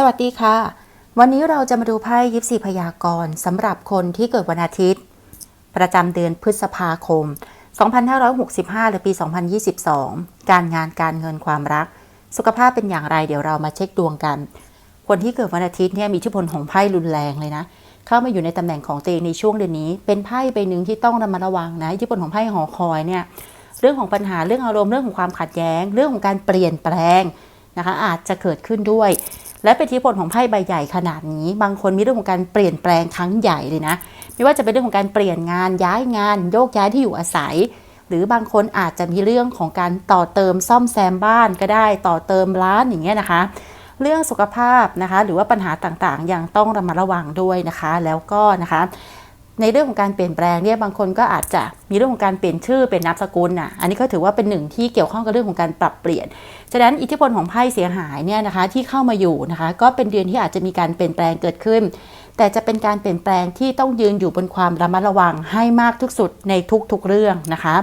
สวัสดีค่ะ วันนี้เราจะมาดูไพ่ยิปซีพยากรณ์สำหรับคนที่เกิดวันอาทิตย์ ประจำเดือนพฤษภาคม 2565 หรือปี 2022 การงานการเงินความรัก สุขภาพเป็นอย่างไรเดี๋ยวเรามาเช็คดวงกัน คนที่เกิดวันอาทิตย์เนี่ยมีอิทธิพลของไพ่รุนแรงเลยนะ เข้ามาอยู่ในตำแหน่งของตัวเองในช่วงเดือนนี้ เป็นไพ่ใบหนึ่งที่ต้องระมัดระวังนะอิทธิพลของไพ่หอคอยเนี่ยเรื่องของปัญหาเรื่องอารมณ์เรื่องของความขัดแย้ง เรื่องของการเปลี่ยนแปลงนะคะอาจจะเกิดขึ้นด้วย และเป็นทธิพลของไพ่ใบใหญ่ขนาดนี้ บางคนมีเรื่องของการเปลี่ยนแปลงครั้งใหญ่เลยนะ ไม่ว่าจะเป็นเรื่องของการเปลี่ยนงานย้ายงาน โยกย้ายที่อยู่อาศัย หรือบางคนอาจจะมีเรื่องของการต่อเติมซ่อมแซมบ้านก็ได้ต่อเติมร้านอย่างเงี้ยนะคะ เรื่องสุขภาพนะคะ หรือว่าปัญหาต่างๆยังต้องระมัดระวังด้วยนะคะ แล้วก็นะคะ ในเรื่องของการเปลี่ยนแปลงเนี่ยบางคนก็อาจจะมีเรื่องของการเปลี่ยนชื่อเป็นนามสกุลน่ะอันนี้ก็ถือว่าเป็นหนึ่งที่เกี่ยวข้องกับเรื่องของการปรับเปลี่ยน ฉะนั้นอิทธิพลของไพ่เสียหายเนี่ยนะคะที่เข้ามาอยู่นะคะก็เป็นเดือนที่อาจจะมีการเปลี่ยนแปลงเกิดขึ้น แต่จะเป็นการเปลี่ยนแปลงที่ต้องยืนอยู่บนความระมัดระวังให้มากที่สุดในทุกๆเรื่องนะคะ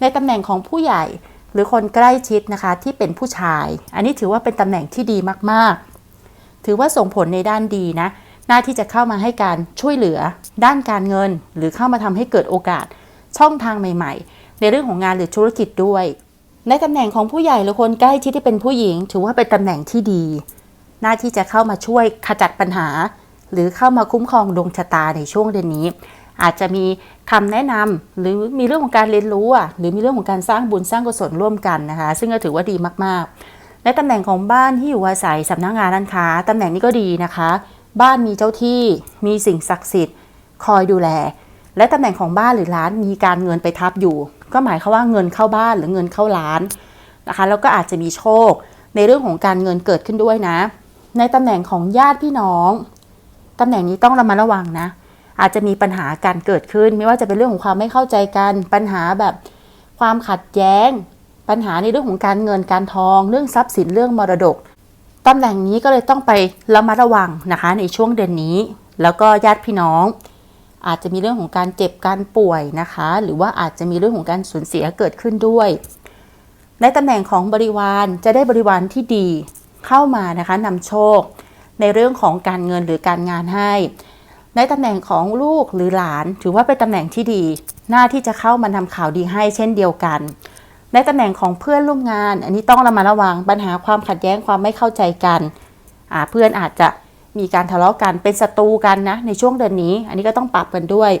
ในตำแหน่งของผู้ใหญ่หรือคนใกล้ชิดนะคะที่เป็นผู้ชาย อันนี้ถือว่าเป็นตำแหน่งที่ดีมากๆ ถือว่าส่งผลในด้านดีนะ หน้าที่จะเข้ามาให้การช่วยเหลือ ด้านการเงิน หรือเข้ามาทำให้เกิดโอกาสช่องทางใหม่ ๆ ในเรื่องของงานหรือธุรกิจด้วย ในตำแหน่งของผู้ใหญ่หรือคนใกล้ชิดที่เป็นผู้หญิง ถือว่าเป็นตำแหน่งที่ดี หน้าที่จะเข้ามาช่วยขจัดปัญหา หรือเข้ามาคุ้มครองดวงชะตาในช่วงเดือนนี้ อาจจะมีคำแนะนำหรือมีเรื่องของการเรียนรู้อะหรือมีเรื่องของการสร้างบุญสร้างกุศลร่วมกันนะคะ ซึ่งก็ถือว่าดีมากๆ ในตำแหน่งของบ้านที่อยู่อาศัยสำนักงานร้านค้าตำแหน่งนี้ก็ดีนะคะ บ้านมีเจ้าที่มีสิ่งศักดิ์สิทธิ์ คอยดูแล และตำแหน่งของบ้านหรือร้านมีการเงินไปทับอยู่ ก็หมายความว่าเงินเข้าบ้านหรือเงินเข้าร้านนะคะแล้วก็อาจจะมีโชค ในเรื่องของการเงินเกิดขึ้นด้วยนะ ในตำแหน่งของญาติพี่น้องตำแหน่งนี้ต้องระมัดระวังนะ อาจจะมีปัญหาการเกิดขึ้น ไม่ว่าจะเป็นเรื่องของความไม่เข้าใจกันปัญหาแบบความขัดแย้ง ปัญหาในเรื่องของการเงินการทอง เรื่องทรัพย์สินเรื่องมรดก ตำแหน่งนี้ก็เลยต้องไประมัดระวังนะคะในช่วงเดือนนี้ แล้วก็ญาติพี่น้อง อาจจะมีเรื่องของการเจ็บการป่วยนะคะ หรือว่าอาจจะมีเรื่องของการสูญเสียเกิดขึ้นด้วย ในตำแหน่งของบริวารจะได้บริวารที่ดีเข้ามานะคะนำโชค ในเรื่องของการเงินหรือการงานให้ ในตำแหน่งของลูกหรือหลาน ถือว่าเป็นตำแหน่งที่ดี หน้าที่จะเข้ามาทำข่าวดีให้เช่นเดียวกัน ในตำแหน่งของเพื่อนร่วมงาน อันนี้ต้องระมัดระวังปัญหาความขัดแย้งความไม่เข้าใจกันเพื่อนอาจจะมีการทะเลาะกันเป็นศัตรูกันนะในช่วงเดือนนี้ อันนี้ก็ต้องปรับกันด้วย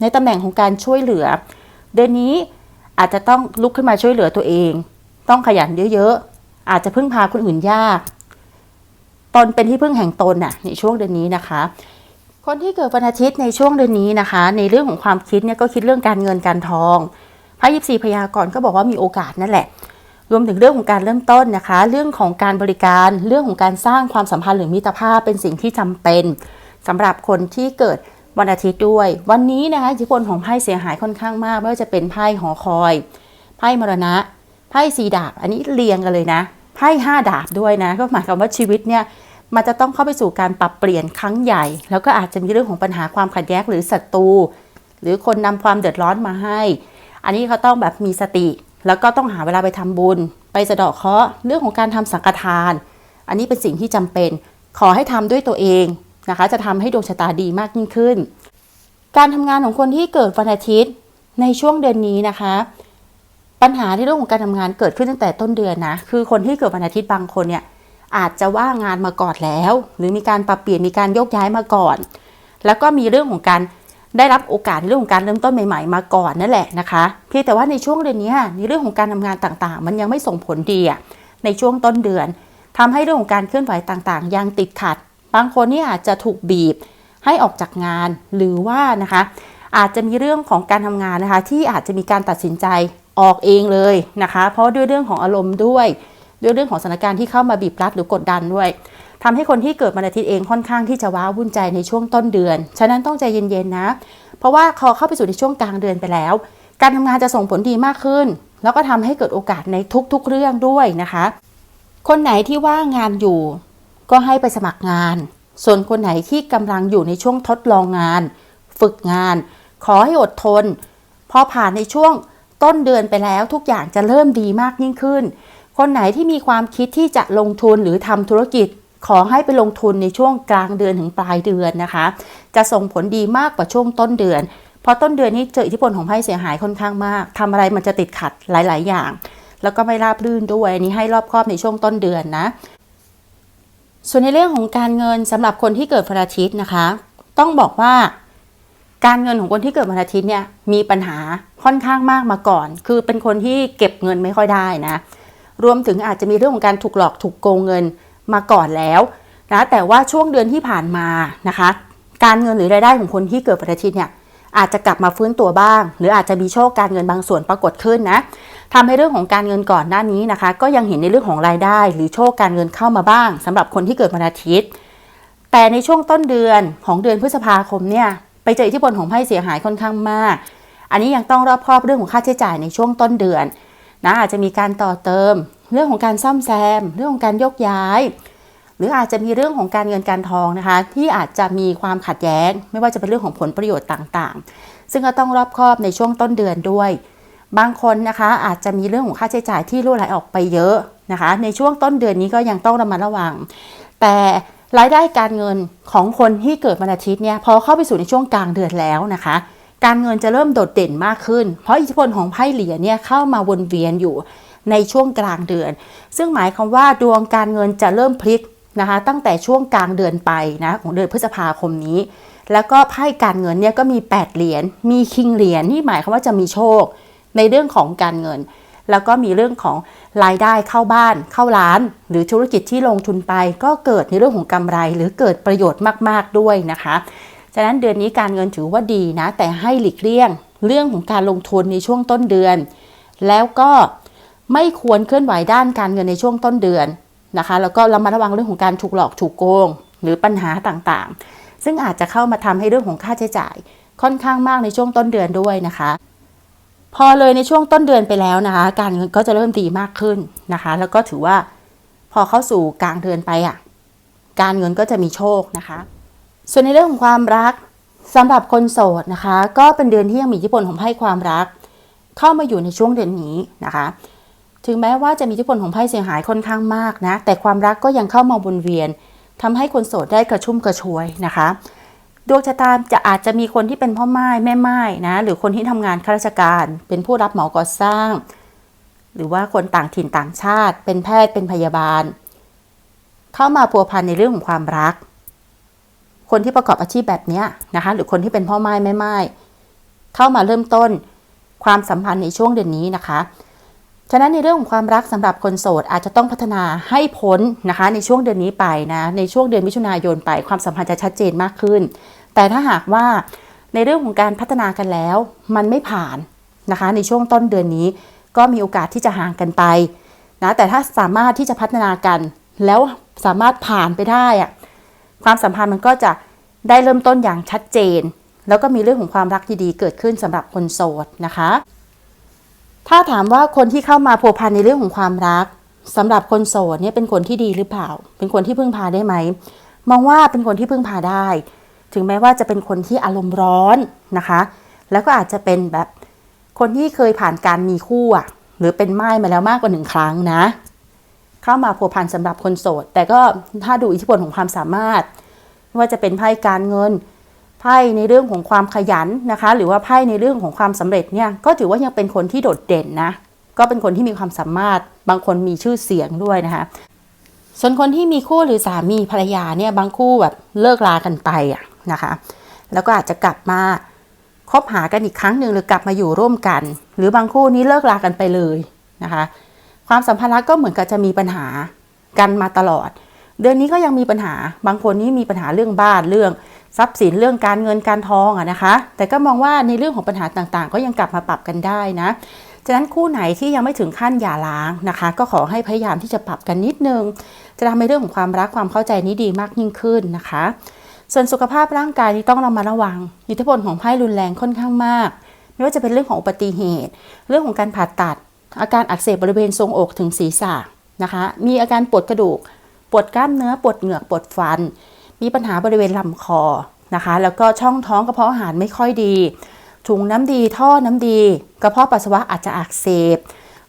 ในตำแหน่งของการช่วยเหลือ เดือนนี้อาจจะต้องลุกขึ้นมาช่วยเหลือตัวเอง ต้องขยันเยอะๆอาจจะพึ่งพาคนอื่นยากตนเป็นที่พึ่งแห่งตนน่ะในช่วงเดือนนี้นะคะ คนที่เกิดวันอาทิตย์ในช่วงเดือนนี้นะคะ ในเรื่องของความคิดเนี่ยก็คิดเรื่องการเงินการทอง ไพ่ยิปซีพยากรณ์ก็บอกว่ามีโอกาสนั่นแหละ รวมถึงเรื่องของการเริ่มต้นนะคะ เรื่องของการบริการเรื่องของการสร้างความสัมพันธ์หรือมิตรภาพเป็นสิ่งที่จำเป็นสำหรับคนที่เกิดวันอาทิตย์ด้วย วันนี้นะคะอิทธิพลของไพ่เสียหายค่อนข้างมากไม่ว่าจะเป็นไพ่หอคอยไพ่มรณะไพ่สีดาบ อันนี้เรียงกันเลยนะไพ่ห้าดาบด้วยนะ ก็หมายความว่าชีวิตเนี่ยมันจะต้องเข้าไปสู่การปรับเปลี่ยนครั้งใหญ่ แล้วก็อาจจะมีเรื่องของปัญหาความขัดแย้งหรือศัตรูหรือคนนำความเดือดร้อนมาให้ อันนี้เขาต้องแบบมีสติ แล้วก็ต้องหาเวลาไปทำบุญ ไปสะเดาะเคราะห์เรื่องของการทำสังฆทาน อันนี้เป็นสิ่งที่จำเป็น ขอให้ทำด้วยตัวเองนะคะ จะทำให้ดวงชะตาดีมากยิ่งขึ้น การทำงานของคนที่เกิดวันอาทิตย์ในช่วงเดือนนี้นะคะ ปัญหาในเรื่องของการทำงานเกิดขึ้นตั้งแต่ต้นเดือนนะคือคนที่เกิดวันอาทิตย์บางคนเนี่ยอาจจะว่างงานมาก่อนแล้ว หรือมีการปรับเปลี่ยนมีการโยกย้ายมาก่อน แล้วก็มีเรื่องของการ ได้รับโอกาสในเรื่องของการเริ่มต้นใหม่ ๆ มาก่อนนั่นแหละนะคะเพียงแต่ว่าในช่วงเดือนนี้ในเรื่องของการทำงานต่างๆ มันยังไม่ส่งผลดีในช่วงต้นเดือนทำให้เรื่องของการเคลื่อนไหวต่างๆ ยังติดขัด บางคนนี่อาจจะถูกบีบให้ออกจากงานหรือว่านะคะ อาจจะมีเรื่องของการทำงานนะคะ ที่อาจจะมีการตัดสินใจออกเองเลยนะคะ เพราะด้วยเรื่องของอารมณ์ด้วย ด้วยเรื่องของสถานการณ์ที่เข้ามาบีบรัดหรือกดดันด้วย ทำให้คนที่เกิดวันอาทิตย์เองค่อนข้างที่จะว้าวุ่นใจในช่วงต้นเดือน ฉะนั้นต้องใจเย็นๆนะ เพราะว่าพอเข้าไปสู่ในช่วงกลางเดือนไปแล้ว การทำงานจะส่งผลดีมากขึ้น แล้วก็ทำให้เกิดโอกาสในทุกๆเรื่องด้วยนะคะ คนไหนที่ว่างงานอยู่ ก็ให้ไปสมัครงาน ส่วนคนไหนที่กำลังอยู่ในช่วงทดลองงาน ฝึกงาน ขอให้อดทน พอผ่านในช่วงต้นเดือนไปแล้วทุกอย่างจะเริ่มดีมากยิ่งขึ้น คนไหนที่มีความคิดที่จะลงทุนหรือทำธุรกิจ ขอให้ไปลงทุนในช่วงกลางเดือนถึงปลายเดือนนะคะ จะส่งผลดีมากกว่าช่วงต้นเดือน เพราะต้นเดือนนี้เจออิทธิพลของไพ่เสียหายค่อนข้างมากทำอะไรมันจะติดขัดหลาย ๆ อย่าง แล้วก็ไม่ราบรื่นด้วยนี้ให้รอบครอบในช่วงต้นเดือนนะ ส่วนในเรื่องของการเงินสำหรับคนที่เกิดวันอาทิตย์นะคะ ต้องบอกว่าการเงินของคนที่เกิดวันอาทิตย์เนี่ยมีปัญหาค่อนข้างมากมาก่อน คือเป็นคนที่เก็บเงินไม่ค่อยได้นะ รวมถึงอาจจะมีเรื่องของการถูกหลอกถูกโกงเงิน มาก่อนแล้วนะแต่ว่าช่วงเดือนที่ผ่านมานะคะ การเงินหรือรายได้ของคนที่เกิดวันอาทิตย์เนี่ยอาจจะกลับมาฟื้นตัวบ้าง หรืออาจจะมีโชคการเงินบางส่วนปรากฏขึ้นนะทำให้เรื่องของการเงินก่อนหน้านี้นะคะ ก็ยังเห็นในเรื่องของรายได้ หรือโชคการเงินเข้ามาบ้างสำหรับคนที่เกิดวันอาทิตย์ แต่ในช่วงต้นเดือนของเดือนพฤษภาคมเนี่ยไปเจออิทธิพลของไพ่เสียหายค่อนข้างมาก อันนี้ยังต้องรอบคอบเรื่องของค่าใช้จ่ายในช่วงต้นเดือนนะอาจจะมีการต่อเติม เรื่องของการซ่อมแซม เรื่องของการยกย้าย หรืออาจจะมีเรื่องของการเงินการทองนะคะ ที่อาจจะมีความขัดแย้ง ไม่ว่าจะเป็นเรื่องของผลประโยชน์ต่างๆ ซึ่งก็ต้องรอบคอบในช่วงต้นเดือนด้วย บางคนนะคะอาจจะมีเรื่องของค่าใช้จ่ายที่รั่วไหลออกไปเยอะนะคะ ในช่วงต้นเดือนนี้ก็ยังต้องระมัดระวัง แต่รายได้การเงินของคนที่เกิดวันอาทิตย์เนี่ยพอเข้าไปสู่ในช่วงกลางเดือนแล้วนะคะ การเงินจะเริ่มโดดเด่นมากขึ้น เพราะอิทธิพลของไพ่เหรียญเนี่ยเข้ามาวนเวียนอยู่ ในช่วงกลางเดือน ซึ่งหมายความว่าดวงการเงินจะเริ่มพลิกนะคะตั้งแต่ช่วงกลางเดือนไปนะของเดือนพฤษภาคมนี้ แล้วก็ไพ่การเงินเนี่ยก็มี 8 เหรียญ มีคิงเหรียญนี่หมายความว่าจะมีโชค ในเรื่องของการเงิน แล้วก็มีเรื่องของรายได้เข้าบ้าน เข้าร้าน หรือธุรกิจที่ลงทุนไป ก็เกิดในเรื่องของกำไร หรือเกิดประโยชน์มาก ๆด้วยนะคะฉะนั้นเดือนนี้การเงินถือว่าดีนะ แต่ให้หลีกเลี่ยง เรื่องของการลงทุนในช่วงต้นเดือน แล้วก็ ไม่ควรเคลื่อนไหวด้านการเงินในช่วงต้นเดือนนะคะ แล้วก็ระมัดระวังเรื่องของการถูกหลอกถูกโกง หรือปัญหาต่างๆ ซึ่งอาจจะเข้ามาทำให้เรื่องของค่าใช้จ่าย ค่อนข้างมากในช่วงต้นเดือนด้วยนะคะ พอเลยในช่วงต้นเดือนไปแล้วนะคะ การเงินก็จะเริ่มดีมากขึ้นนะคะ แล้วก็ถือว่าพอเข้าสู่กลางเดือนไปอะการเงินก็จะมีโชคนะคะ ส่วนในเรื่องของความรักสำหรับคนโสดนะคะ ก็เป็นเดือนที่ยังมีอิทธิพลของไพ่ความรัก เข้ามาอยู่ในช่วงเดือนนี้นะคะ ถึงแม้ว่าจะมีอิทธิพลของไพ่เสียหายค่อนข้างมากนะ แต่ความรักก็ยังเข้ามาวนเวียนทำให้คนโสดได้กระชุ่มกระชวยนะคะ ดวงชะตาจะอาจจะมีคนที่เป็นพ่อไม้แม่ไม้นะ หรือคนที่ทำงานข้าราชการ เป็นผู้รับเหมาก่อสร้าง หรือว่าคนต่างถิ่นต่างชาติ เป็นแพทย์เป็นพยาบาล เข้ามาพัวพันในเรื่องของความรัก คนที่ประกอบอาชีพแบบนี้นะคะ หรือคนที่เป็นพ่อไม้แม่ไม้เข้ามาเริ่มต้นความสัมพันธ์ในช่วงเดือนนี้นะคะ ฉะนั้นในเรื่องของความรักสำหรับคนโสดอาจจะต้องพัฒนาให้พ้นนะคะในช่วงเดือนนี้ไปนะในช่วงเดือนมิถุนายนไปความสัมพันธ์จะชัดเจนมากขึ้น แต่ถ้าหากว่าในเรื่องของการพัฒนากันแล้ว มันไม่ผ่านนะคะ ในช่วงต้นเดือนนี้ ก็มีโอกาสที่จะห่างกันไปนะแต่ถ้าสามารถที่จะพัฒนากัน แล้วสามารถผ่านไปได้อะความสัมพันธ์มันก็จะได้เริ่มต้นอย่างชัดเจน แล้วก็มีเรื่องของความรักดีๆเกิดขึ้นสำหรับคนโสดนะคะ ถ้าถามว่าคนที่เข้ามาพัวพันในเรื่องของความรักสำหรับคนโสดเนี่ยเป็นคนที่ดีหรือเปล่า เป็นคนที่พึ่งพาได้ไหมมองว่าเป็นคนที่พึ่งพาได้ ถึงแม้ว่าจะเป็นคนที่อารมณ์ร้อนนะคะ แล้วก็อาจจะเป็นแบบคนที่เคยผ่านการมีคู่อะหรือเป็นไม้มาแล้วมากกว่าหนึ่งครั้งนะ เข้ามาพัวพันสำหรับคนโสด แต่ก็ถ้าดูอิทธิพลของความสามารถว่าจะเป็นไพ่การเงิน ไพ่ในเรื่องของความขยันนะคะ หรือว่าไพ่ในเรื่องของความสำเร็จเนี่ยก็ถือว่ายังเป็นคนที่โดดเด่นนะ ก็เป็นคนที่มีความสามารถ บางคนมีชื่อเสียงด้วยนะคะส่วนคนที่มีคู่หรือสามีภรรยาเนี่ยบางคู่แบบเลิกลากันไปอะนะคะ แล้วก็อาจจะกลับมาคบหากันอีกครั้งหนึ่งหรือกลับมาอยู่ร่วมกัน หรือบางคู่นี้เลิกลากันไปเลยนะคะ ความสัมพันธ์ก็เหมือนกับจะมีปัญหากันมาตลอด เดือนนี้ก็ยังมีปัญหาบางคนนี้มีปัญหาเรื่องบ้านเรื่อง ทรัพย์สินเรื่องการเงินการทองอะนะคะ แต่ก็มองว่าในเรื่องของปัญหาต่างๆ ก็ยังกลับมาปรับกันได้นะฉะนั้นคู่ไหนที่ยังไม่ถึงขั้นหย่าร้างนะคะ ก็ขอให้พยายามที่จะปรับกันนิดนึง จะทำให้เรื่องของความรักความเข้าใจนี้ดีมากยิ่งขึ้นนะคะ ส่วนสุขภาพร่างกายนี้ต้องเรามาระวังอิทธิพลของไพ่รุนแรงค่อนข้างมาก ไม่ว่าจะเป็นเรื่องของอุบัติเหตุ เรื่องของการผ่าตัด อาการอักเสบบริเวณทรงอกถึงศีรษะนะคะ มีอาการปวดกระดูก ปวดกล้ามเนื้อปวดเหงือกปวดฟัน มีปัญหาบริเวณลำคอนะคะ แล้วก็ช่องท้องกระเพาะอาหารไม่ค่อยดีถุงน้ำดีท่อน้ำดี กระเพาะปัสสาวะอาจจะอักเสบ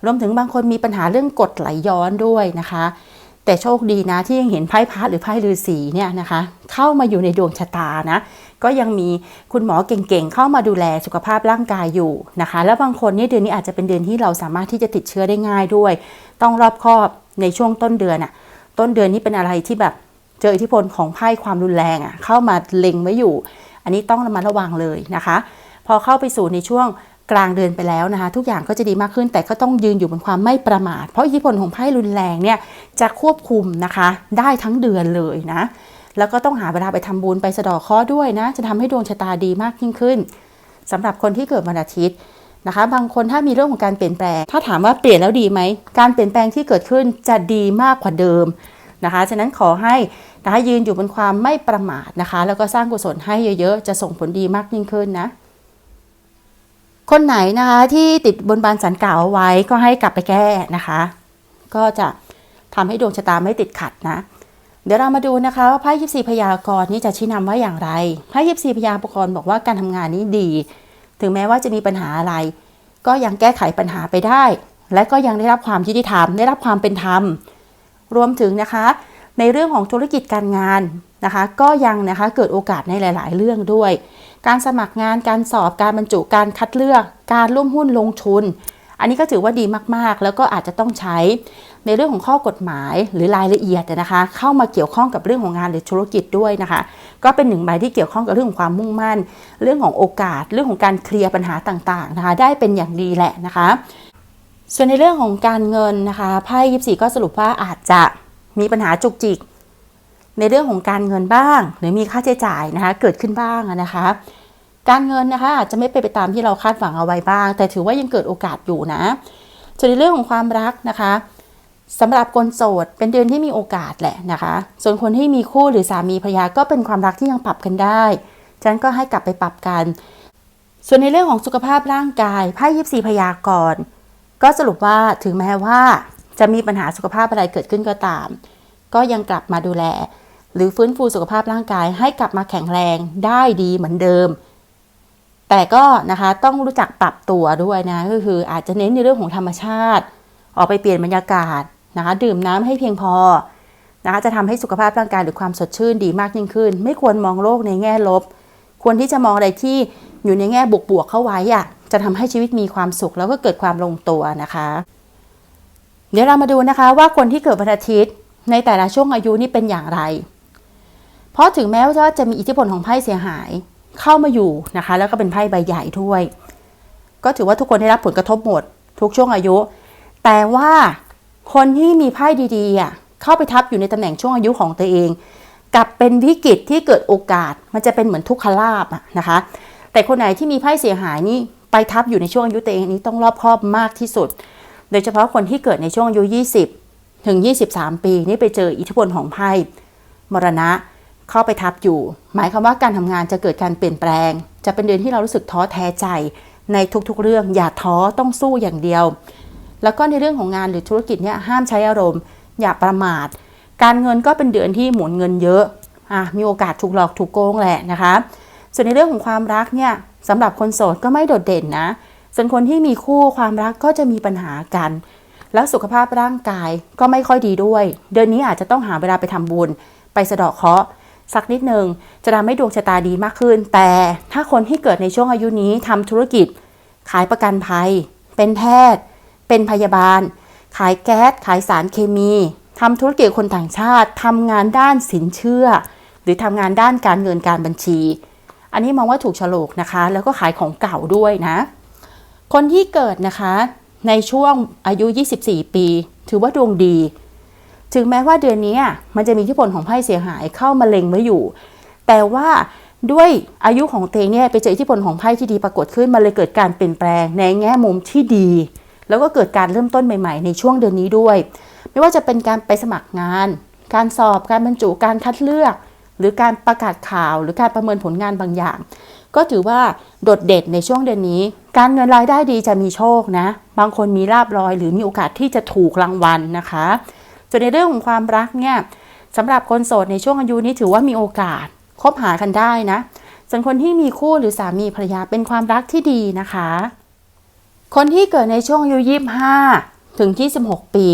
รวมถึงบางคนมีปัญหาเรื่องกรดไหลย้อนด้วยนะคะ แต่โชคดีนะที่ยังเห็นไพ่พระหรือไพ่ฤาษีเนี่ยนะคะ เข้ามาอยู่ในดวงชะตานะ ก็ยังมีคุณหมอเก่งๆ เข้ามาดูแลสุขภาพร่างกายอยู่นะคะ แล้วบางคนนี่เดือนนี้อาจจะเป็นเดือนที่เราสามารถที่จะติดเชื้อได้ง่ายด้วย ต้องรอบคอบในช่วงต้นเดือนอะต้นเดือนนี้เป็นอะไรที่แบบ เจออิทธิพลของไพ่ความรุนแรงอะเข้ามาเล็งไว้อยู่ อันนี้ต้องระมัดระวังเลยนะคะ พอเข้าไปสู่ในช่วงกลางเดือนไปแล้วนะคะ ทุกอย่างก็จะดีมากขึ้น แต่ก็ต้องยืนอยู่บนความไม่ประมาท เพราะอิทธิพลของไพ่รุนแรงเนี่ยจะควบคุมนะคะ ได้ทั้งเดือนเลยนะ แล้วก็ต้องหาเวลาไปทำบุญไปสะดอกเคราะห์ด้วยนะ จะทำให้ดวงชะตาดีมากยิ่งขึ้นสำหรับคนที่เกิดวันอาทิตย์นะคะ บางคนถ้ามีเรื่องของการเปลี่ยนแปลง ถ้าถามว่าเปลี่ยนแล้วดีไหม การเปลี่ยนแปลงที่เกิดขึ้นจะดีมากกว่าเดิม นะคะ ฉะนั้นขอให้นะคะยืนอยู่บนความไม่ประมาทนะคะ แล้วก็สร้างกุศลให้เยอะๆ จะส่งผลดีมากยิ่งขึ้นนะ คนไหนนะคะที่ติดบนบานสันกล่าวเอาไว้ก็ให้กลับไปแก้นะคะ ก็จะทำให้ดวงชะตาไม่ติดขัดนะเดี๋ยวเรามาดูนะคะว่าไพ่ยิปซีพยากรณ์นี้จะชี้นำว่าอย่างไรไพ่ยิปซีพยากรณ์บอกว่าการทำงานนี้ดี ถึงแม้ว่าจะมีปัญหาอะไร ก็ยังแก้ไขปัญหาไปได้ และก็ยังได้รับความยุติธรรม ได้รับความเป็นธรรม รวมถึงนะคะในเรื่องของธุรกิจการงานนะคะ ก็ยังนะคะเกิดโอกาสในหลาย ๆ เรื่องด้วย การสมัครงานการสอบการบรรจุการคัดเลือก การร่วมหุ้นลงทุน อันนี้ก็ถือว่าดีมากๆ แล้วก็อาจจะต้องใช้ในเรื่องของข้อกฎหมายหรือรายละเอียดนะคะ เข้ามาเกี่ยวข้องกับเรื่องของงานหรือธุรกิจด้วยนะคะ ก็เป็นหนึ่งใบที่เกี่ยวข้องกับเรื่องของความมุ่งมั่น เรื่องของโอกาส เรื่องของการเคลียร์ปัญหาต่าง ๆ นะคะ ได้เป็นอย่างดีแหละนะคะ ส่วนในเรื่องของการเงินนะคะไพ่ยิปซีก็สรุปว่าอาจจะมีปัญหาจุกจิก ในเรื่องของการเงินบ้าง หรือมีค่าใช้จ่ายนะคะเกิดขึ้นบ้างนะคะการเงินนะคะอาจจะไม่เป็นไปตามที่เราคาดหวังเอาไว้บ้าง แต่ถือว่ายังเกิดโอกาสอยู่นะส่วนในเรื่องของความรักนะคะสำหรับคนโสดเป็นเดือนที่มีโอกาสแหละนะคะ ส่วนคนที่มีคู่หรือสามีภรรยาก็เป็นความรักที่ยังปรับกันได้ฉะนั้นก็ให้กลับไปปรับกัน ส่วนในเรื่องของสุขภาพร่างกายไพ่ยิปซีพยากรณ์ ก็สรุปว่าถึงแม้ว่าจะมีปัญหาสุขภาพอะไรเกิดขึ้นก็ตาม ก็ยังกลับมาดูแล หรือฟื้นฟูสุขภาพร่างกายให้กลับมาแข็งแรงได้ดีเหมือนเดิม แต่ก็นะคะต้องรู้จักปรับตัวด้วยนะก็คืออาจจะเน้นในเรื่องของธรรมชาติ ออกไปเปลี่ยนบรรยากาศนะคะดื่มน้ำให้เพียงพอนะคะจะทำให้สุขภาพร่างกายหรือความสดชื่นดีมากยิ่งขึ้น ไม่ควรมองโลกในแง่ลบ ควรที่จะมองอะไรที่อยู่ในแง่บวกๆเข้าไว้อะ จะทำให้ชีวิตมีความสุข แล้วก็เกิดความลงตัวนะคะ เดี๋ยวเรามาดูนะคะว่าคนที่เกิดวันอาทิตย์ ในแต่ละช่วงอายุนี่เป็นอย่างไร เพราะถึงแม้ว่าจะมีอิทธิพลของไพ่เสียหายเข้ามาอยู่นะคะ แล้วก็เป็นไพ่ใบใหญ่ด้วย ก็ถือว่าทุกคนได้รับผลกระทบหมด ทุกช่วงอายุ แต่ว่าคนที่มีไพ่ดีๆเข้าไปทับอยู่ในตำแหน่งช่วงอายุของตัวเองกับเป็นวิกฤตที่เกิดโอกาสมันจะเป็นเหมือนทุกขลาบนะคะ แต่คนไหนที่มีไพ่เสียหายนี่ ไปทับอยู่ในช่วงอายุตัวเองนี้ต้องรอบคอบมากที่สุด โดยเฉพาะคนที่เกิดในช่วงอายุ 20 ถึง 23 ปีนี่ไปเจออิทธิพลของไพ่มรณะเข้าไปทับอยู่ หมายความว่าการทำงานจะเกิดการเปลี่ยนแปลง จะเป็นเดือนที่เรารู้สึกท้อแท้ใจในทุกๆเรื่องอย่าท้อต้องสู้อย่างเดียว แล้วก็ในเรื่องของงานหรือธุรกิจเนี่ยห้ามใช้อารมณ์ อย่าประมาท การเงินก็เป็นเดือนที่หมุนเงินเยอะอะมีโอกาสถูกหลอกถูกโกงแหละนะคะ ส่วนในเรื่องของความรักเนี่ย สำหรับคนโสดก็ไม่โดดเด่นนะ ส่วนคนที่มีคู่ความรักก็จะมีปัญหากัน แล้วสุขภาพร่างกายก็ไม่ค่อยดีด้วย เดือนนี้อาจจะต้องหาเวลาไปทำบุญ ไปสะเดาะเคราะห์สักนิดหนึ่งจะทำให้ดวงชะตาดีมากขึ้น แต่ถ้าคนที่เกิดในช่วงอายุนี้ทำธุรกิจ ขายประกันภัย เป็นแพทย์ เป็นพยาบาล ขายแก๊ส ขายสารเคมีทำธุรกิจคนต่างชาติทำงานด้านสินเชื่อ หรือทำงานด้านการเงินการบัญชี อันนี้มองว่าถูกฉลกนะคะ แล้วก็ขายของเก่าด้วยนะ คนที่เกิดนะคะในช่วงอายุ 24 ปี ถือว่าดวงดี ถึงแม้ว่าเดือนนี้มันจะมีอิทธิพลของไพ่เสียหายเข้ามาเล็งไว้อยู่ แต่ว่าด้วยอายุของเตงเนี่ยไปเจออิทธิพลของไพ่ที่ดีปรากฏขึ้น มันเลยเกิดการเปลี่ยนแปลงในแง่มุมที่ดี แล้วก็เกิดการเริ่มต้นใหม่ๆ ในช่วงเดือนนี้ด้วย ไม่ว่าจะเป็นการไปสมัครงาน การสอบการบรรจุการคัดเลือก รือการประกาศข่าว หรือการประเมินผลงานบางอย่าง ก็ถือว่าโดดเด่นในช่วงเดือนนี้ การเงินรายได้ดีจะมีโชคนะ บางคนมีลาบลอย หรือมีโอกาสที่จะถูกรางวัลนะคะส่วนในเรื่องของความรักเนี่ยสำหรับคนโสดในช่วงอายุนี้ถือว่ามีโอกาสคบหากันได้นะส่วนคนที่มีคู่หรือสามีภรรยาเป็นความรักที่ดีนะคะ คนที่เกิดในช่วงอายุ25ถึง 26 ปี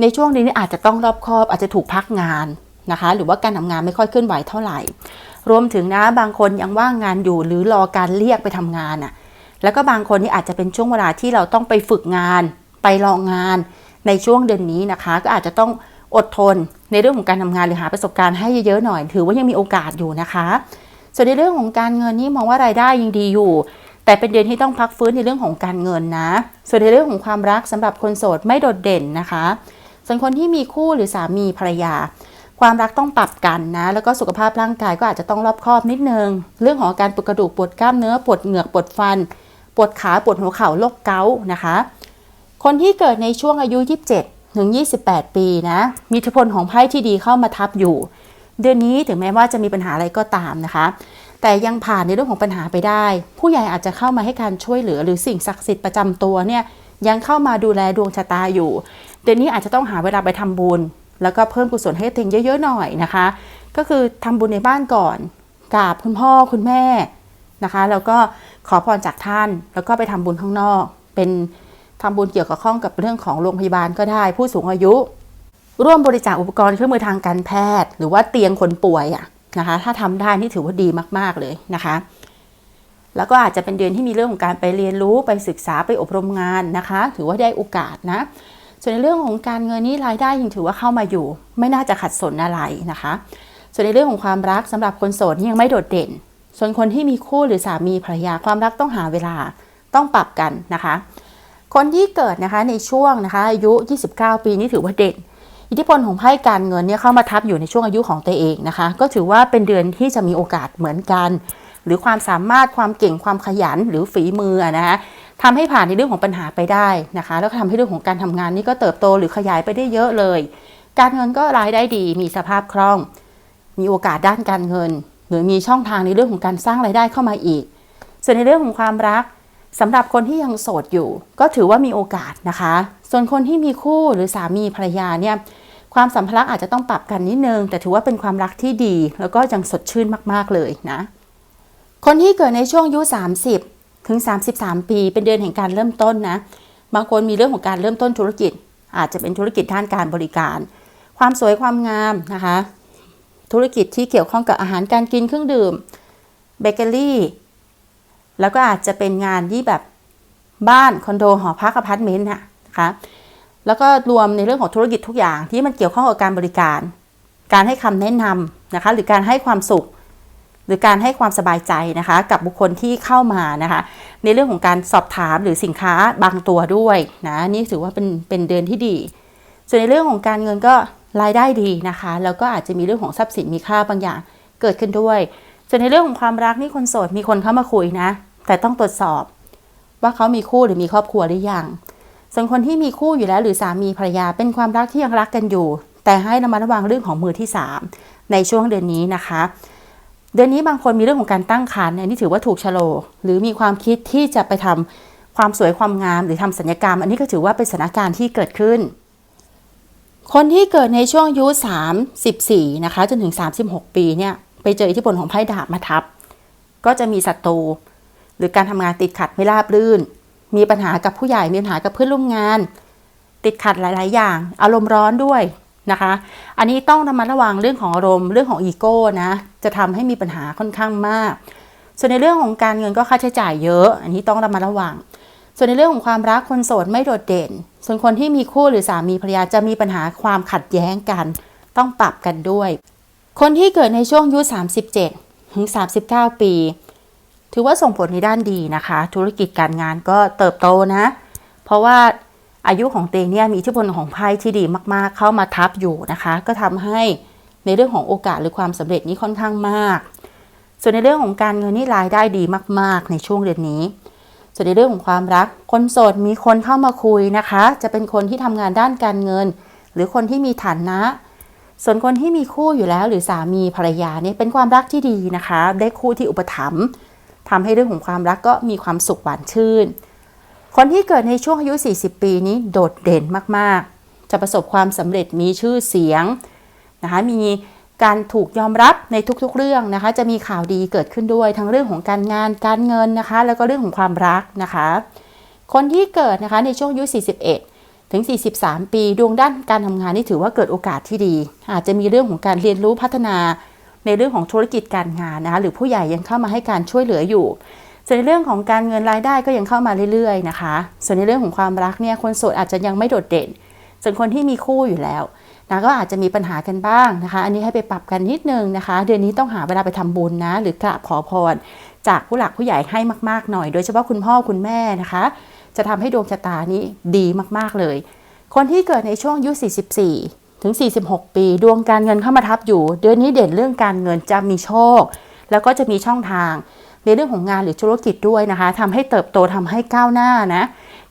ในช่วงนี้อาจจะต้องรอบคอบอาจจะถูกพักงาน นะคะ หรือว่าการทำงานไม่ค่อยเคลื่อนไหวเท่าไหร่ รวมถึงนะบางคนยังว่างงานอยู่หรือรอการเรียกไปทำงานอะ แล้วก็บางคนนี่อาจจะเป็นช่วงเวลาที่เราต้องไปฝึกงาน ไปลองงานในช่วงเดือนนี้นะคะ ก็อาจจะต้องอดทนในเรื่องของการทำงานหรือหาประสบการณ์ให้เยอะๆหน่อย ถือว่ายังมีโอกาสอยู่นะคะ ส่วนในเรื่องของการเงินนี่มองว่ารายได้ยังดีอยู่ แต่เป็นเดือนที่ต้องพักฟื้นในเรื่องของการเงินนะ ส่วนในเรื่องของความรักสำหรับคนโสดไม่โดดเด่นนะคะ ส่วนคนที่มีคู่หรือสามีภรรยา ความรักต้องปรับกันนะ แล้วก็สุขภาพร่างกายก็อาจจะต้องรอบคอบนิดนึง เรื่องของอาการปวดกระดูกปวดกล้ามเนื้อปวดเหงือกปวดฟัน ปวดขาปวดหัวเข่าโรคเกาต์นะคะ คนที่เกิดในช่วงอายุ 27 ถึง 28 ปีนะ มีอิทธิพลของไพ่ที่ดีเข้ามาทับอยู่ เดือนนี้ถึงแม้ว่าจะมีปัญหาอะไรก็ตามนะคะ แต่ยังผ่านในเรื่องของปัญหาไปได้ ผู้ใหญ่อาจจะเข้ามาให้การช่วยเหลือ หรือสิ่งศักดิ์สิทธิ์ประจำตัวเนี่ยยังเข้ามาดูแลดวงชะตาอยู่ เดือนนี้อาจจะต้องหาเวลาไปทำบุญ แล้วก็เพิ่มกุศลให้ตัวเองเยอะๆหน่อยนะคะ ก็คือทำบุญในบ้านก่อนกราบคุณพ่อคุณแม่นะคะแล้วก็ขอพรจากท่านแล้วก็ไปทำบุญข้างนอก เป็นทำบุญเกี่ยวกับข้องกับเรื่องของโรงพยาบาลก็ได้ ผู้สูงอายุ ร่วมบริจาคอุปกรณ์เครื่องมือทางการแพทย์ หรือว่าเตียงคนป่วยอะนะคะ ถ้าทำได้นี่ถือว่าดีมากๆเลยนะคะ แล้วก็อาจจะเป็นเดือนที่มีเรื่องของการไปเรียนรู้ไปศึกษาไปอบรมงานนะคะ ถือว่าได้โอกาสนะ ส่วนในเรื่องของการเงินนี่รายได้ยังถือว่าเข้ามาอยู่ ไม่น่าจะขัดสนอะไรนะคะ ส่วนในเรื่องของความรักสำหรับคนโสดนี่ยังไม่โดดเด่น ส่วนคนที่มีคู่หรือสามีภรรยาความรักต้องหาเวลาต้องปรับกันนะคะ คนที่เกิดนะคะในช่วงนะคะอายุ 29 ปีนี่ถือว่าเด่น อิทธิพลของไพ่การเงินเนี่ยเข้ามาทับอยู่ในช่วงอายุของตัวเองนะคะ ก็ถือว่าเป็นเดือนที่จะมีโอกาสเหมือนกัน หรือความสามารถความเก่งความขยันหรือฝีมือนะคะ ทำให้ผ่านในเรื่องของปัญหาไปได้นะคะ แล้วก็ทำให้เรื่องของการทำงานนี่ก็เติบโตหรือขยายไปได้เยอะเลย การเงินก็รายได้ดี มีสภาพคล่อง มีโอกาสด้านการเงิน หรือมีช่องทางในเรื่องของการสร้างรายได้เข้ามาอีก ส่วนในเรื่องของความรักสำหรับคนที่ยังโสดอยู่ ก็ถือว่ามีโอกาสนะคะ ส่วนคนที่มีคู่หรือสามีภรรยาเนี่ยความสัมพันธ์อาจจะต้องปรับกันนิดนึง แต่ถือว่าเป็นความรักที่ดี แล้วก็ยังสดชื่นมากๆเลยนะ คนที่เกิดในช่วงอายุ30 ถึง 33 ปี เป็นเดือนแห่งการเริ่มต้นนะบางคนมีเรื่องของการเริ่มต้นธุรกิจ อาจจะเป็นธุรกิจด้านการบริการ ความสวยความงามนะคะ ธุรกิจที่เกี่ยวข้องกับอาหารการกินเครื่องดื่มเบเกอรี่แล้วก็อาจจะเป็นงานที่แบบบ้านคอนโดหอพักอพาร์ตเมนต์นะคะแล้วก็รวมในเรื่องของธุรกิจทุกอย่างที่มันเกี่ยวข้องกับการบริการ การให้คำแนะนำนะคะหรือการให้ความสุข หรือการให้ความสบายใจนะคะ กับบุคคลที่เข้ามานะคะ ในเรื่องของการสอบถามหรือสินค้าบางตัวด้วยนะนี่ถือว่าเป็นเป็นเดือนที่ดี ส่วนในเรื่องของการเงินก็รายได้ดีนะคะ แล้วก็อาจจะมีเรื่องของทรัพย์สินมีค่าบางอย่างเกิดขึ้นด้วย ส่วนในเรื่องของความรักนี่คนโสดมีคนเข้ามาคุยนะ แต่ต้องตรวจสอบว่าเขามีคู่หรือมีครอบครัวหรือยังส่วนคนที่มีคู่อยู่แล้วหรือสามีภรรยาเป็นความรักที่ยังรักกันอยู่ แต่ให้ระมัดระวังเรื่องของมือที่ 3 ในช่วงเดือนนี้นะคะ เดือนนี้บางคนมีเรื่องของการตั้งครรภ์เนี่ยนี่ถือว่าถูกชะโล หรือมีความคิดที่จะไปทำความสวยความงามหรือทำศัลยกรรม อันนี้ก็ถือว่าเป็นสถานการณ์ที่เกิดขึ้น คนที่เกิดในช่วงอายุ34นะคะจนถึง 36 ปีเนี่ยไปเจออิทธิพลของไพ่ดาบมาทับ ก็จะมีศัตรูหรือการทำงานติดขัดไม่ราบรื่น มีปัญหากับผู้ใหญ่มีปัญหากับเพื่อนร่วมงาน ติดขัดหลาย ๆ อย่าง อารมณ์ร้อนด้วย นะคะ อันนี้ต้องระมัดระวังเรื่องของอารมณ์เรื่องของอีโก้นะจะทำให้มีปัญหาค่อนข้างมาก ส่วนในเรื่องของการเงินก็ค่าใช้จ่ายเยอะ อันนี้ต้องระมัดระวัง ส่วนในเรื่องของความรักคนโสดไม่โดดเด่น ส่วนคนที่มีคู่หรือสามีภรรยาจะมีปัญหาความขัดแย้งกัน ต้องปรับกันด้วย คนที่เกิดในช่วงอายุ 37 ถึง 39 ปี ถือว่าส่งผลในด้านดีนะคะ ธุรกิจการงานก็เติบโตนะ เพราะว่า อายุของเตงเนี่ยมีอิทธิพลของไพ่ที่ดีมากๆ เข้ามาทับอยู่นะคะ ก็ทำให้ในเรื่องของโอกาสหรือความสำเร็จนี้ค่อนข้างมาก ส่วนในเรื่องของการเงินนี่รายได้ดีมาก ๆ ในช่วงเดือนนี้ ส่วนในเรื่องของความรัก คนโสดมีคนเข้ามาคุยนะคะ จะเป็นคนที่ทำงานด้านการเงิน หรือคนที่มีฐานะ ส่วนคนที่มีคู่อยู่แล้วหรือสามีภรรยาเนี่ยเป็นความรักที่ดีนะคะ ได้คู่ที่อุปถัมภ์ทำให้เรื่องของความรักก็มีความสุขหวานชื่น คนที่เกิดในช่วงอายุ 40 ปีนี้โดดเด่นมากๆ จะประสบความสำเร็จมีชื่อเสียงนะคะมีการถูกยอมรับในทุกๆเรื่องนะคะ จะมีข่าวดีเกิดขึ้นด้วยทั้งเรื่องของการงานการเงินนะคะ แล้วก็เรื่องของความรักนะคะ คนที่เกิดนะคะในช่วงอายุ 41 ถึง 43 ปีดวงด้านการทำงานนี่ถือว่าเกิดโอกาสที่ดี อาจจะมีเรื่องของการเรียนรู้พัฒนาในเรื่องของธุรกิจการงานนะคะหรือผู้ใหญ่ยังเข้ามาให้การช่วยเหลืออยู่ ส่วนในเรื่องของการเงินรายได้ก็ยังเข้ามาเรื่อยๆนะคะ ส่วนในเรื่องของความรักเนี่ยคนโสดอาจจะยังไม่โดดเด่น ส่วนคนที่มีคู่อยู่แล้วนะก็อาจจะมีปัญหากันบ้างนะคะ อันนี้ให้ไปปรับกันนิดนึงนะคะ เดือนนี้ต้องหาเวลาไปทำบุญนะ หรือกราบขอพร จากผู้หลักผู้ใหญ่ให้มากๆหน่อย โดยเฉพาะคุณพ่อคุณแม่นะคะ จะทำให้ดวงชะตานี้ดีมากๆเลย คนที่เกิดในช่วงอายุ 44 ถึง 46 ปี ดวงการเงินเข้ามาทับอยู่ เดือนนี้เด่นเรื่องการเงินจะมีโชค แล้วก็จะมีช่องทาง ในเรื่องของงานหรือธุรกิจด้วยนะคะทำให้เติบโตทำให้ก้าวหน้านะ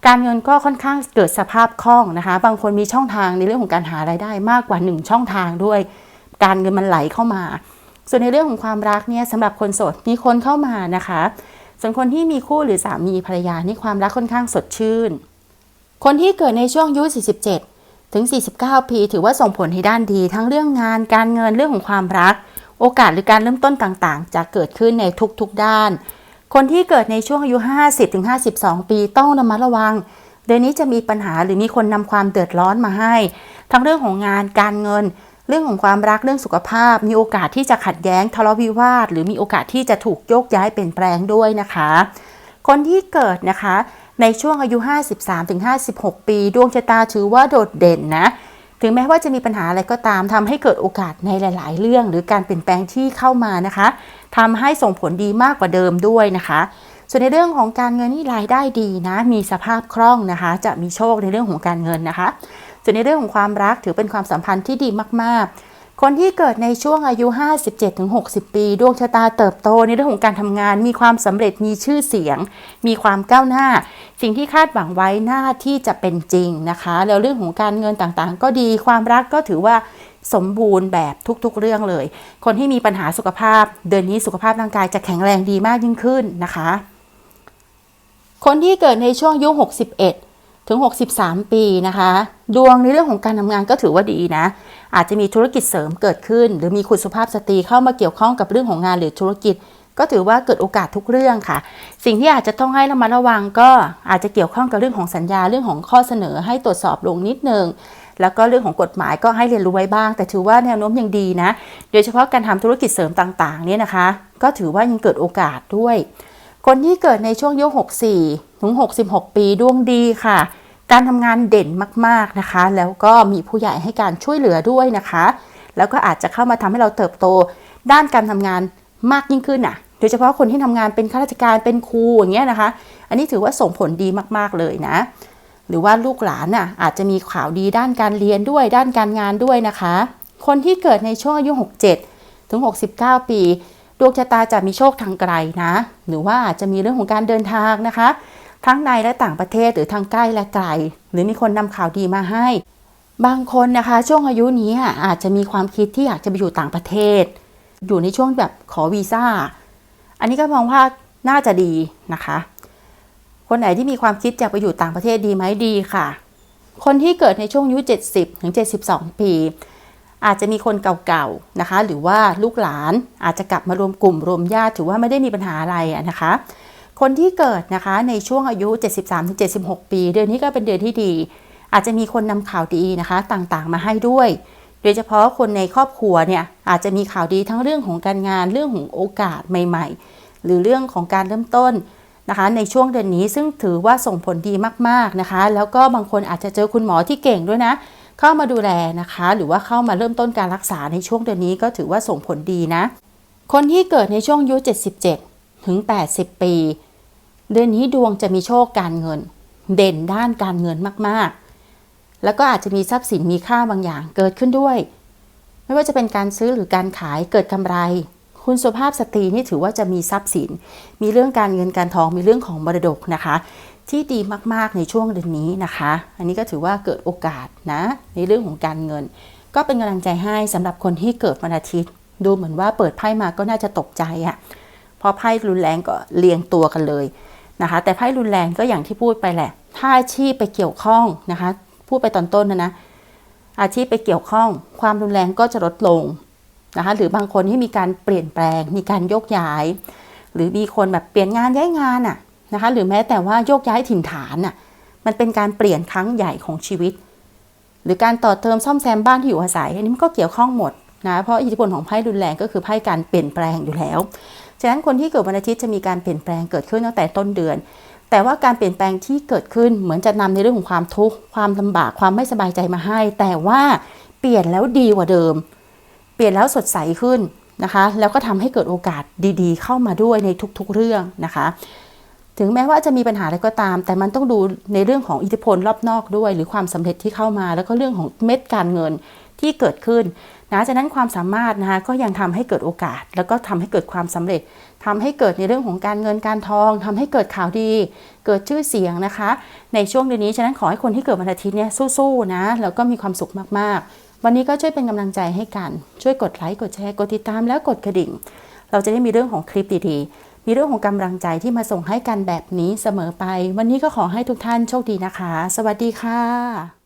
การเงินก็ค่อนข้างเกิดสภาพคล่องนะคะ บางคนมีช่องทางในเรื่องของการหารายได้มากกว่า 1 ช่องทางด้วย การเงินมันไหลเข้ามา ส่วนในเรื่องของความรักเนี่ยสำหรับคนโสดมีคนเข้ามานะคะ ส่วนคนที่มีคู่หรือสามีภรรยานี่ความรักค่อนข้างสดชื่น คนที่เกิดในช่วงอายุ 47 ถึง 49 ปี ถือว่าส่งผลให้ด้านดี ทั้งเรื่องงานการเงินเรื่องของความรัก โอกาสหรือการเริ่มต้นต่างๆ จะเกิดขึ้นในทุกๆด้าน คนที่เกิดในช่วงอายุ 50-52 ปีต้องระมัดระวัง เดือนนี้จะมีปัญหาหรือมีคนนำความเดือดร้อนมาให้ ทั้งเรื่องของงานการเงิน เรื่องของความรักเรื่องสุขภาพ มีโอกาสที่จะขัดแย้งทะเลาะวิวาท หรือมีโอกาสที่จะถูกโยกย้ายเปลี่ยนแปลงด้วยนะคะ คนที่เกิดนะคะในช่วงอายุ 53-56 ปี ดวงชะตาถือว่าโดดเด่นนะ ถึงแม้ว่าจะมีปัญหาอะไรก็ตามทำให้เกิดโอกาสในหลาย ๆ เรื่อง หรือการเปลี่ยนแปลงที่เข้ามานะคะทำให้ส่งผลดีมากกว่าเดิมด้วยนะคะ ส่วนในเรื่องของการเงินนี่รายได้ดีนะ มีสภาพคล่องนะคะ จะมีโชคในเรื่องของการเงินนะคะ ส่วนในเรื่องของความรักถือเป็นความสัมพันธ์ที่ดีมากๆ คนที่เกิดในช่วงอายุ 57-60 ปี ดวงชะตาเติบโตในเรื่องของการทำงาน มีความสำเร็จมีชื่อเสียง มีความก้าวหน้า สิ่งที่คาดหวังไว้หน้าที่จะเป็นจริงนะคะ แล้วเรื่องของการเงินต่างๆ ก็ดีความรักก็ถือว่าสมบูรณ์แบบทุกๆเรื่องเลย คนที่มีปัญหาสุขภาพ เดือนนี้สุขภาพร่างกายจะแข็งแรงดีมากยิ่งขึ้นนะคะ คนที่เกิดในช่วงอายุ 61 ถึง 63 ปีนะคะ ดวงในเรื่องของการทำงานก็ถือว่าดีนะ อาจจะมีธุรกิจเสริมเกิดขึ้น หรือมีคุณสุภาพสตรีเข้ามาเกี่ยวข้องกับเรื่องของงานหรือธุรกิจ ก็ถือว่าเกิดโอกาสทุกเรื่องค่ะ สิ่งที่อาจจะต้องให้ระมัดระวังก็อาจจะเกี่ยวข้องกับเรื่องของสัญญาเรื่องของข้อเสนอให้ตรวจสอบลงนิดนึงแล้วก็เรื่องของกฎหมายก็ให้เรียนรู้ไว้บ้าง แต่ถือว่าแนวโน้มยังดีนะ โดยเฉพาะการทำธุรกิจเสริมต่างๆเนี่ยนะคะ ก็ถือว่ายังเกิดโอกาสด้วย คนที่เกิดในช่วงยุ64 ถึง 66 ปีดวงดีค่ะ การทำงานเด่นมากๆนะคะ แล้วก็มีผู้ใหญ่ให้การช่วยเหลือด้วยนะคะ แล้วก็อาจจะเข้ามาทำให้เราเติบโต ด้านการทำงานมากยิ่งขึ้นน่ะ โดยเฉพาะคนที่ทำงานเป็นข้าราชการเป็นครูอย่างเงี้ยนะคะ อันนี้ถือว่าส่งผลดีมากๆเลยนะ หรือว่าลูกหลานน่ะอาจจะมีข่าวดีด้านการเรียนด้วยด้านการงานด้วยนะคะ คนที่เกิดในช่วงอายุ 67 ถึง 69 ปีดวงชะตาจะมีโชคทางไกลนะ หรือว่าอาจจะมีเรื่องของการเดินทางนะคะ ทั้งในและต่างประเทศหรือทางใกล้และไกล หรือมีคนนำข่าวดีมาให้ บางคนนะคะช่วงอายุนี้อาจจะมีความคิดที่อยากจะไปอยู่ต่างประเทศ อยู่ในช่วงแบบขอวีซ่า อันนี้ก็มองว่าน่าจะดีนะคะ คนไหนที่มีความคิดจะไปอยู่ต่างประเทศดีไหมดีค่ะ คนที่เกิดในช่วงอายุ 70ถึง72 ปี อาจจะมีคนเก่าๆนะคะ หรือว่าลูกหลานอาจจะกลับมารวมกลุ่มรวมญาติถือว่าไม่ได้มีปัญหาอะไระนะคะ คนที่เกิดนะคะในช่วงอายุ 73-76 ปี เดือนนี้ก็เป็นเดือนที่ดี อาจจะมีคนนำข่าวดีนะคะต่างๆ มาให้ด้วย โดยเฉพาะคนในครอบครัวเนี่ยอาจจะมีข่าวดีทั้งเรื่องของการงานเรื่องของโอกาสใหม่ ๆ หรือเรื่องของการเริ่มต้นนะคะในช่วงเดือนนี้ซึ่งถือว่าส่งผลดีมากๆนะคะ แล้วก็บางคนอาจจะเจอคุณหมอที่เก่งด้วยนะ เข้ามาดูแลนะคะ หรือว่าเข้ามาเริ่มต้นการรักษาในช่วงเดือนนี้ก็ถือว่าส่งผลดีนะ คนที่เกิดในช่วงอายุ 77 ถึง 80 ปี เดือนนี้ดวงจะมีโชคการเงิน เด่นด้านการเงินมากๆ แล้วก็อาจจะมีทรัพย์สินมีค่าบางอย่างเกิดขึ้นด้วย ไม่ว่าจะเป็นการซื้อหรือการขายเกิดกำไร คุณสุภาพสตรีนี่ถือว่าจะมีทรัพย์สิน มีเรื่องการเงินการทองมีเรื่องของมรดกนะคะ ที่ดีมากๆในช่วงเดือนนี้นะคะ อันนี้ก็ถือว่าเกิดโอกาสนะ ในเรื่องของการเงิน ก็เป็นกำลังใจให้สำหรับคนที่เกิดวันอาทิตย์ ดูเหมือนว่าเปิดไพ่มาก็น่าจะตกใจอะ่ะพราะไพ่รุนแรงก็เรียงตัวกันเลย นะคะ แต่ไพ่รุนแรงก็อย่างที่พูดไปแหละ ถ้าอาชีพไปเกี่ยวข้องนะคะ พูดไปตอนต้นนะนะ อาชีพไปเกี่ยวข้อง ความรุนแรงก็จะลดลงนะคะ หรือบางคนที่มีการเปลี่ยนแปลง มีการโยกย้าย หรือมีคนแบบเปลี่ยนงานย้ายงานอะนะคะ หรือแม้แต่ว่าโยกย้ายถิ่นฐานอะ มันเป็นการเปลี่ยนครั้งใหญ่ของชีวิต หรือการต่อเติมซ่อมแซมบ้านที่อยู่อาศัยอันนี้มันก็เกี่ยวข้องหมดนะ เพราะอิทธิพลของไพ่รุนแรงก็คือไพ่การเปลี่ยนแปลงอยู่แล้ว ฉะนั้นคนที่เกิดวันอาทิตย์จะมีการเปลี่ยนแปลงเกิดขึ้นตั้งแต่ต้นเดือน แต่ว่าการเปลี่ยนแปลงที่เกิดขึ้นเหมือนจะนำในเรื่องของความทุกข์ความลำบากความไม่สบายใจมาให้ แต่ว่าเปลี่ยนแล้วดีกว่าเดิม เปลี่ยนแล้วสดใสขึ้นนะคะ แล้วก็ทำให้เกิดโอกาสดีๆ เข้ามาด้วยในทุกๆเรื่องนะคะถึงแม้ว่าจะมีปัญหาอะไรก็ตาม แต่มันต้องดูในเรื่องของอิทธิพลรอบนอกด้วย หรือความสำเร็จที่เข้ามา แล้วก็เรื่องของเม็ดการเงินที่เกิดขึ้น นะฉะนั้นความสามารถนะคะก็ยังทำให้เกิดโอกาส แล้วก็ทำให้เกิดความสำเร็จทำให้เกิดในเรื่องของการเงินการทองทำให้เกิดข่าวดี เกิดชื่อเสียงนะคะ ในช่วงเดือนนี้ฉะนั้นขอให้คนที่เกิดวันอาทิตย์เนี่ยสู้ๆนะแล้วก็มีความสุขมากๆ วันนี้ก็ช่วยเป็นกำลังใจให้กัน ช่วยกดไลค์กดแชร์กดติดตามแล้วกดกระดิ่ง เราจะได้มีเรื่องของคลิปดีๆมีเรื่องของกำลังใจที่มาส่งให้กันแบบนี้เสมอไป วันนี้ก็ขอให้ทุกท่านโชคดีนะคะ สวัสดีค่ะ